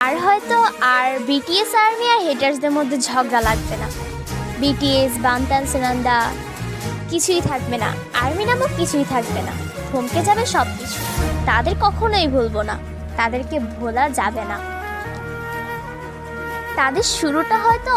আর হয়তো আর BTS army আর হেটার্সদের মধ্যে ঝগড়া লাগবে না। বিটিএস বান্তান সেনান্দা, কিছুই থাকবে না। আর্মি নামক কিছুই থাকবে না। থমকে যাবে সব কিছু তাদের কখনোই ভুলবো না। তাদেরকে ভোলা যাবে না। তাদের শুরুটা হয়তো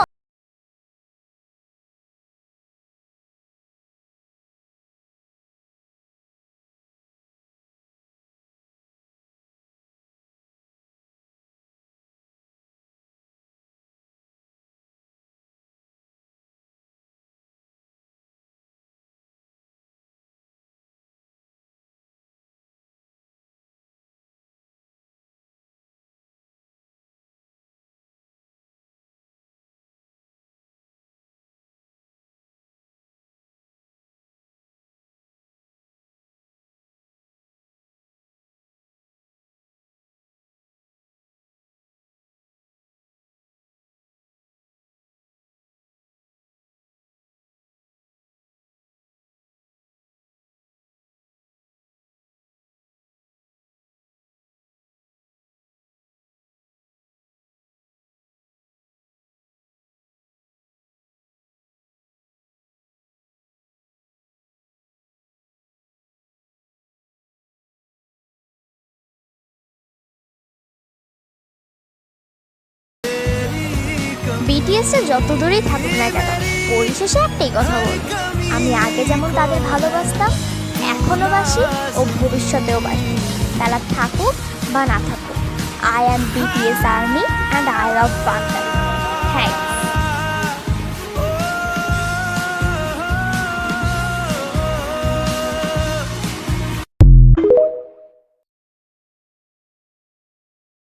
বিটিএসটা যত দূরেই থাকুক না কেন, পরিশেষে একটাই কথা বলব। আমি আগে যেমন তাদের ভালোবাসতাম, এখনও বাসি ও ভবিষ্যতেও বাসি। তারা থাকুক বা না থাকুক I am BTS army and I love thank thanks